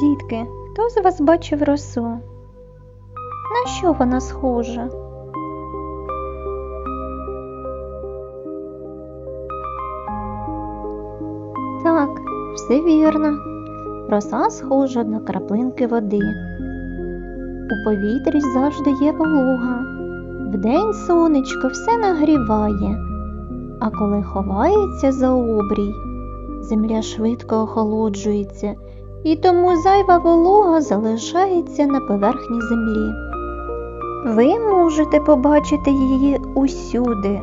Дітки, хто з вас бачив росу? На що вона схожа? Так, все вірно. Роса схожа на краплинки води. У повітрі завжди є волога. Вдень сонечко все нагріває, а коли ховається за обрій, земля швидко охолоджується, і тому зайва волога залишається на поверхні землі. Ви можете побачити її усюди,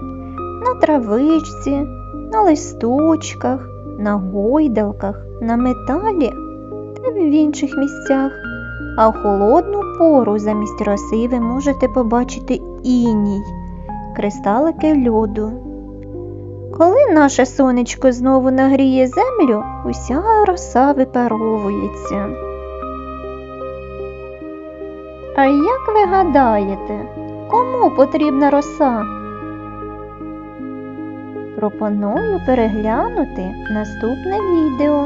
на травичці, на листочках, на гойдалках, на металі та в інших місцях. А в холодну пору замість роси ви можете побачити іній, кристалики льоду. Коли наше сонечко знову нагріє землю, уся роса випаровується. А як ви гадаєте, кому потрібна роса? Пропоную переглянути наступне відео.